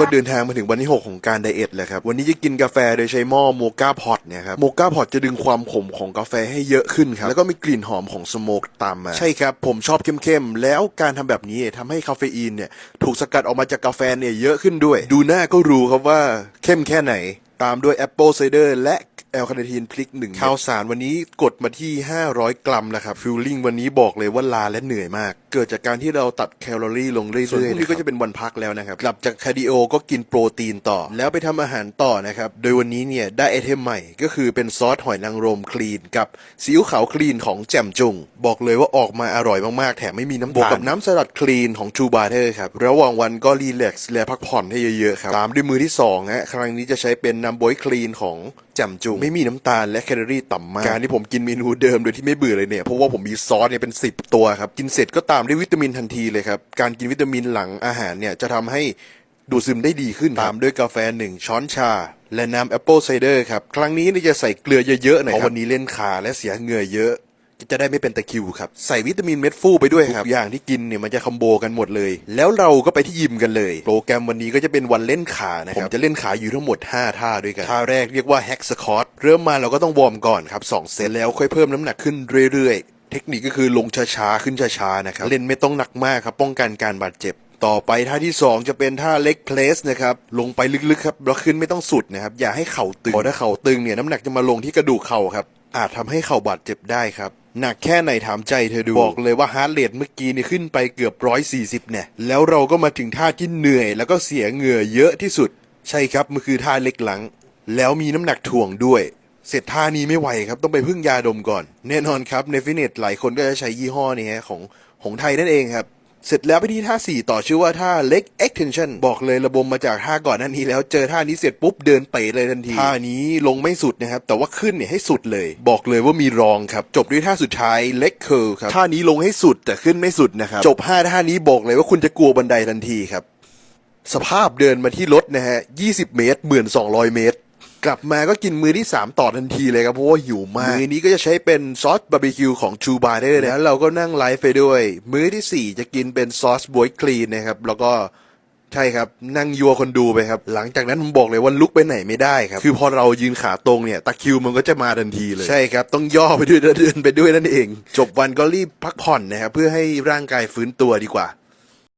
ก็เดินทางมาถึงวันที่ 6 ของการไดเอทแล้วครับ วันนี้จะกินกาแฟโดยใช้หม้อโมกาพอตเนี่ยครับโมกาพอตจะดึงความขมของกาแฟให้เยอะขึ้นครับ แล้วก็มีกลิ่นหอมของสโมกตามมา ใช่ครับ ผมชอบเข้มๆ แล้วการทำแบบนี้ทำให้คาเฟอีนเนี่ยถูกสกัดออกมาจากกาแฟเนี่ยเยอะขึ้นด้วย ดูหน้าก็รู้ครับว่าเข้มแค่ไหน ตามด้วยแอปเปิลไซเดอร์และ แอลคาเนทีนพลิกหนึ่งข้าวสารวันนี้กดมาที่ 500 กรัมแล้วครับฟิลลิ่งวันนี้บอกเลยว่าลาและเหนื่อยมาก เกิดจากการที่เราตัดแคลอรี่ลงเรื่อยๆส่วนพรุ่งนี้ก็จะเป็นวันพักแล้วนะครับกลับจากคาร์ดิโอก็กินโปรตีนต่อ แล้วไปทำอาหารต่อนะครับ โดยวันนี้เนี่ยได้ไอเทมใหม่ก็คือเป็นซอสหอยนางรมคลีน กับซีอิ๊วขาวคลีนของแจ่มจุง บอกเลยว่าออกมาอร่อยมากๆ แถมไม่มีน้ำตาลบวกกับน้ำสลัดคลีนของ True Butter ครับระหว่างวันก็รีแลกซ์และพักผ่อนให้เยอะๆครับตามด้วยมือที่สองฮะครั้งนี้จะใช้เป็นน้ำบวยคลีนของแจ่มจุงไม่มีน้ำตาลและแคลอรี่ต่ำมาก การที่ผมกินเมนูเดิมโดยที่ไม่เบื่อเลยเนี่ย เพราะว่าผมมีซอสเนี่ยเป็น 10 ตัวครับ กินเสร็จก็ตามด้วยวิตามินทันทีเลยครับ การกินวิตามินหลังอาหารเนี่ยจะทำให้ดูดซึมได้ดีขึ้นตามด้วยกาแฟหนึ่งช้อนชา และน้ำแอปเปิลไซเดอร์ครับ ครั้งนี้นี่จะใส่เกลือเยอะๆหน่อยเพราะวันนี้เล่นขาและเสียเหงื่อเยอะ จะได้ไม่เป็นตะคิวครับ ใส่วิตามินเม็ดฟูไปด้วยครับทุกอย่างที่กินเนี่ยมันจะคอมโบกันหมดเลย แล้วเราก็ไปที่ยิมกันเลย โปรแกรมวันนี้ก็จะเป็นวันเล่นขานะครับ ผมจะเล่นขาอยู่ทั้งหมด 5 ท่าด้วยกัน ท่าแรกเรียกว่าแฮกสคอตเริ่มมาเราก็ต้องวอร์มก่อนครับ2เซตแล้วค่อยเพิ่มน้ำหนักขึ้นเรื่อยๆ เทคนิคก็คือลงช้าๆขึ้นช้าๆนะครับเล่นไม่ต้องหนักมากครับป้องกันการบาดเจ็บต่อไปท่าที่ 2 จะเป็นท่าเล็กเพลสนะครับลงไปลึกๆครับแล้วขึ้นไม่ต้องสุดนะครับอย่าให้เข่าตึงพราะถ้าเข่าตึงเนี่ยน้ำหนักจะมาลงที่กระดูกเข่าครับอาจทำให้เข่าบาดเจ็บได้ครับ หนักแค่ไหนถามใจเธอดู บอกเลยว่าฮาร์ดเรทเมื่อกี้นี่ขึ้นไปเกือบร้อยสี่สิบเนี่ย แล้วเราก็มาถึงท่าที่เหนื่อยแล้วก็เสียเหงื่อเยอะที่สุด ใช่ครับ มันคือท่าเล็กหลัง แล้วมีน้ำหนักถ่วงด้วย เสร็จท่านี้ไม่ไหวครับ ต้องไปพึ่งยาดมก่อน แน่นอนครับในฟิตเนสหลายคนก็จะใช้ยี่ห้อนี้ของของไทยนั่นเองครับ เสร็จแล้วไปที่ท่า 4 ต่อชื่อว่าท่า leg extension บอกเลยระบมมาจากท่าก่อนหน้านี้แล้วเจอท่านี้เสร็จปุ๊บเดินเป๋เลยทันที ท่านี้ลงไม่สุดนะครับ แต่ว่าขึ้นเนี่ยให้สุดเลย บอกเลยว่ามีรองครับ จบด้วยท่าสุดท้าย leg curl ครับ ท่านี้ลงให้สุดแต่ขึ้นไม่สุดนะครับ จบ 5 ท่านี้บอกเลยว่าคุณจะกลัวบันไดทันทีครับ สภาพเดินมาที่รถนะฮะ 20 เมตรเหมือน 200 เมตร กลับมาก็กินมือที่ 3 ต่อทันทีเลยครับเพราะว่าหิวมาก มือนี้ก็จะใช้เป็นซอสบาร์บีคิวของ True b a r ได้แล้วเราก็นั่งไลฟ์ไปด้วย มื้อทีสี่ 4 จะกินเป็นซอสบวยคลีนนะครับแล้วก็ใช่ครับนั่งยัวคนดูไปครับ หลังจากนั้นผมบอกเลยว่าลุกไปไหนไม่ได้ครับ คือพอเรายืนขาตรงเนี่ยตะคริวมันก็จะมาทันทีเลย ใช่ครับ ต้องย่อไปด้วยและเดินไปด้วยนั่นเอง จบวันก็รีบพักผ่อนนะครับเพื่อให้ร่างกายฟื้นตัวดีกว่า